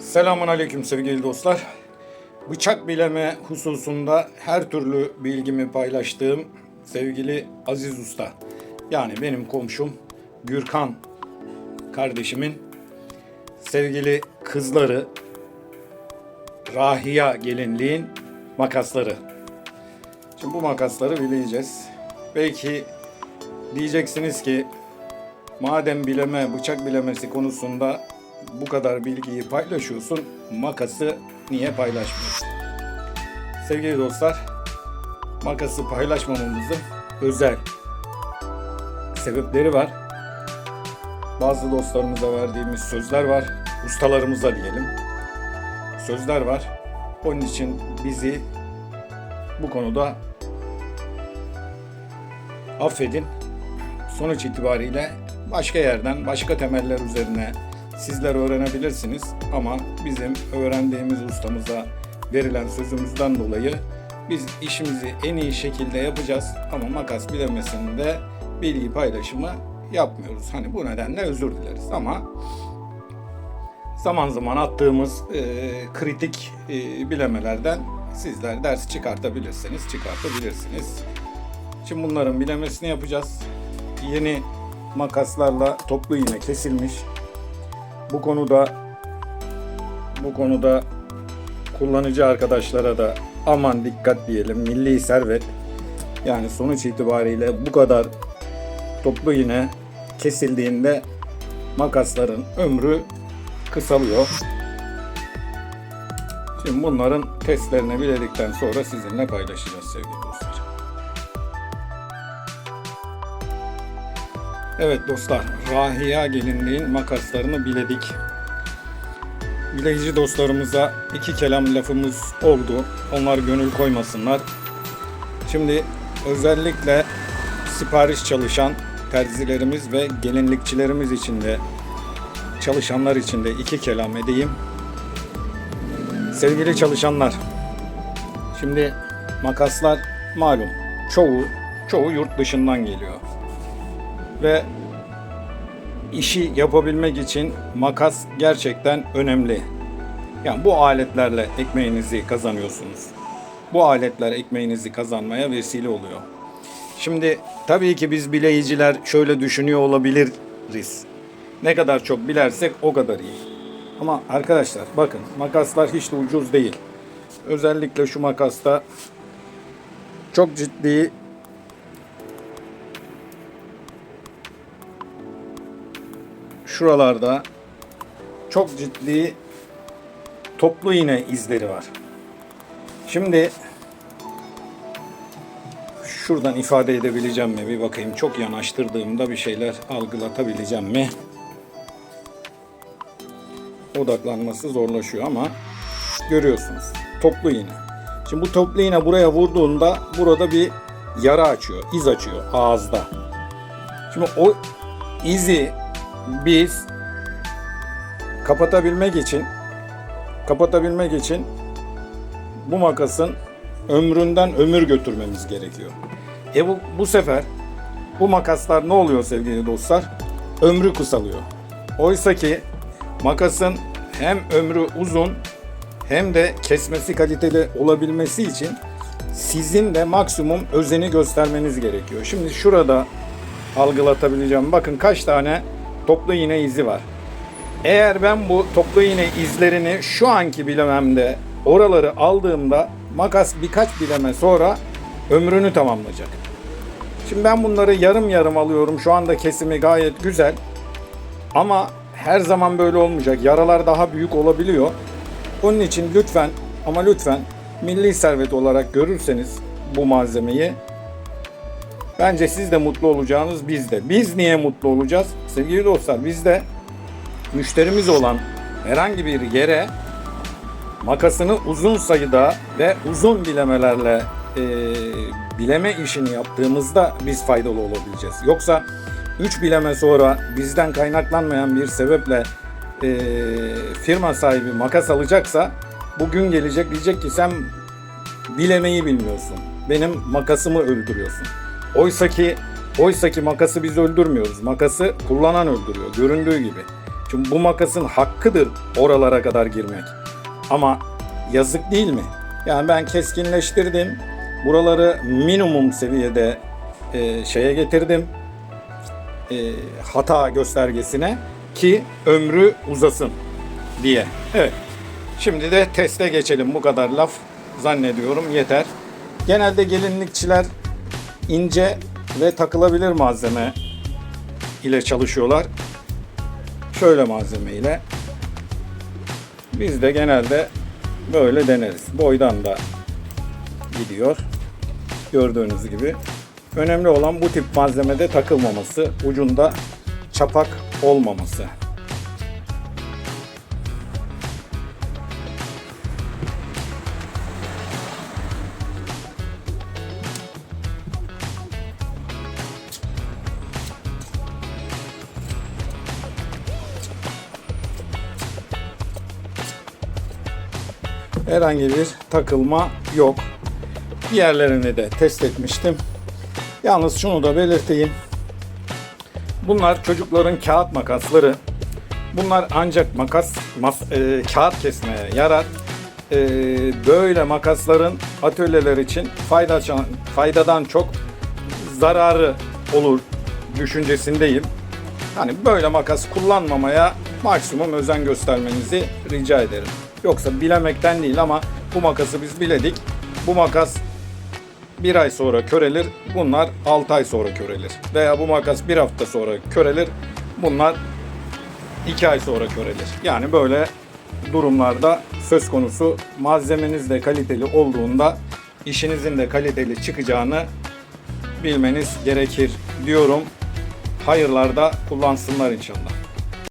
Selamun Aleyküm sevgili dostlar. Bıçak bileme hususunda her türlü bilgimi paylaştığım sevgili Aziz Usta. Yani benim komşum Gürkan kardeşimin sevgili kızları Rahiya gelinliğin makasları. Şimdi bu makasları bileceğiz. Belki diyeceksiniz ki madem bileme, bıçak bilemesi konusunda bu kadar bilgiyi paylaşıyorsun, makası niye paylaşmıyorsun? Sevgili dostlar, makası paylaşmamamızın özel sebepleri var. Bazı dostlarımıza verdiğimiz sözler var, ustalarımıza diyelim. Sözler var. Onun için bizi bu konuda affedin. Sonuç itibariyle başka yerden, başka temeller üzerine sizler öğrenebilirsiniz ama bizim öğrendiğimiz ustamıza verilen sözümüzden dolayı biz işimizi en iyi şekilde yapacağız ama makas bilemesinde bilgi paylaşımı yapmıyoruz. Hani bu nedenle özür dileriz ama zaman zaman attığımız e, kritik e, bilemelerden sizler ders çıkartabilirsiniz, çıkartabilirsiniz. Şimdi bunların bilemesini yapacağız. Yeni makaslarla toplu iğne kesilmiş. Bu konuda bu konuda kullanıcı arkadaşlara da aman dikkat diyelim. Milli servet. Yani sonuç itibariyle bu kadar toplu iğne kesildiğinde makasların ömrü kısalıyor. Şimdi bunların testlerini biledikten sonra sizinle paylaşacağız sevgili dostlar. Evet dostlar, Rahiya gelinliğin makaslarını biledik. Bileyici dostlarımıza iki kelam lafımız oldu. Onlar gönül koymasınlar. Şimdi özellikle sipariş çalışan terzilerimiz ve gelinlikçilerimiz için de çalışanlar için de iki kelam edeyim. Sevgili çalışanlar, şimdi makaslar malum çoğu çoğu yurt dışından geliyor ve işi yapabilmek için makas gerçekten önemli. Yani bu aletlerle ekmeğinizi kazanıyorsunuz. Bu aletler ekmeğinizi kazanmaya vesile oluyor. Şimdi tabii ki biz bileyiciler şöyle düşünüyor olabiliriz. Ne kadar çok bilersek o kadar iyi. Ama arkadaşlar bakın makaslar hiç de ucuz değil. Özellikle şu makasta çok ciddi şuralarda çok ciddi toplu iğne izleri var. Şimdi şuradan ifade edebileceğim mi bir bakayım. Çok yanaştırdığımda bir şeyler algılatabileceğim mi? Odaklanması zorlaşıyor ama görüyorsunuz. Toplu iğne. Şimdi bu toplu iğne buraya vurduğunda burada bir yara açıyor, iz açıyor ağızda. Şimdi o izi biz kapatabilmek için kapatabilmek için bu makasın ömründen ömür götürmemiz gerekiyor. E bu, bu sefer bu makaslar ne oluyor sevgili dostlar? Ömrü kısalıyor. Oysa ki makasın hem ömrü uzun hem de kesmesi kaliteli olabilmesi için sizin de maksimum özeni göstermeniz gerekiyor. Şimdi şurada algılatabileceğim. Bakın kaç tane toplu iğne izi var. Eğer ben bu toplu iğne izlerini şu anki bilememde oraları aldığımda makas birkaç bileme sonra ömrünü tamamlayacak. Şimdi ben bunları yarım yarım alıyorum. Şu anda kesimi gayet güzel. Ama her zaman böyle olmayacak. Yaralar daha büyük olabiliyor. Onun için lütfen ama lütfen milli servet olarak görürseniz bu malzemeyi Bence siz de mutlu olacağınız biz de. Biz niye mutlu olacağız? Sevgili dostlar biz de müşterimiz olan herhangi bir yere makasını uzun sayıda ve uzun bilemelerle e, bileme işini yaptığımızda biz faydalı olabileceğiz. Yoksa 3 bileme sonra bizden kaynaklanmayan bir sebeple e, firma sahibi makas alacaksa bugün gelecek diyecek ki sen bilemeyi bilmiyorsun. Benim makasımı öldürüyorsun. Oysa ki oysa ki makası biz öldürmüyoruz. Makası kullanan öldürüyor göründüğü gibi. Çünkü bu makasın hakkıdır oralara kadar girmek. Ama yazık değil mi? Yani ben keskinleştirdim. Buraları minimum seviyede e, şeye getirdim. E, hata göstergesine ki ömrü uzasın diye. Evet. Şimdi de teste geçelim. Bu kadar laf zannediyorum yeter. Genelde gelinlikçiler ince ve takılabilir malzeme ile çalışıyorlar. Şöyle malzeme ile. Biz de genelde böyle deneriz. Boydan da gidiyor. Gördüğünüz gibi. Önemli olan bu tip malzemede takılmaması, ucunda çapak olmaması. Herhangi bir takılma yok. Diğerlerini de test etmiştim. Yalnız şunu da belirteyim. Bunlar çocukların kağıt makasları. Bunlar ancak makas, mas, e, kağıt kesmeye yarar. E, böyle makasların atölyeler için fayda, faydadan çok zararı olur düşüncesindeyim. Hani böyle makas kullanmamaya maksimum özen göstermenizi rica ederim. Yoksa bilemekten değil ama bu makası biz biledik. Bu makas bir ay sonra körelir. Bunlar 6 ay sonra körelir. Veya bu makas bir hafta sonra körelir. Bunlar 2 ay sonra körelir. Yani böyle durumlarda söz konusu malzemeniz de kaliteli olduğunda işinizin de kaliteli çıkacağını bilmeniz gerekir diyorum. Hayırlarda kullansınlar inşallah.